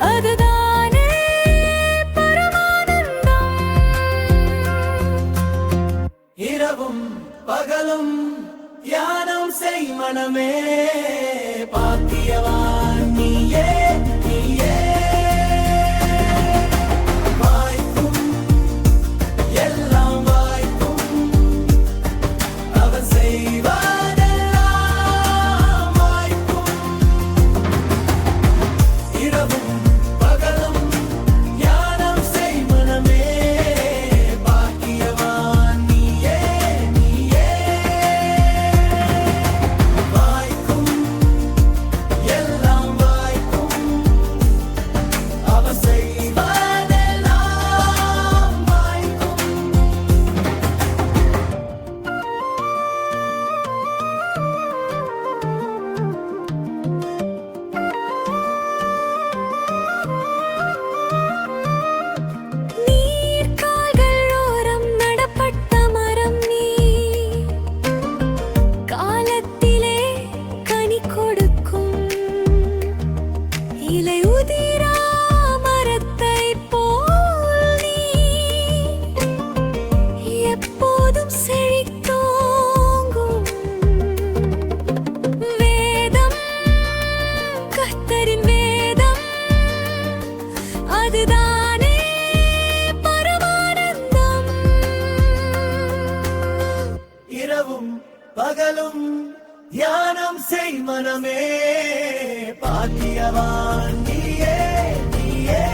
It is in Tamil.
அதுதானே பரமானந்தம். இரவும் பகலும் தியானம் செய் மனமே பாத்தியவா பகலும் தியானம் செய் மனமே. பாக்கியவான் நீயே நீயே.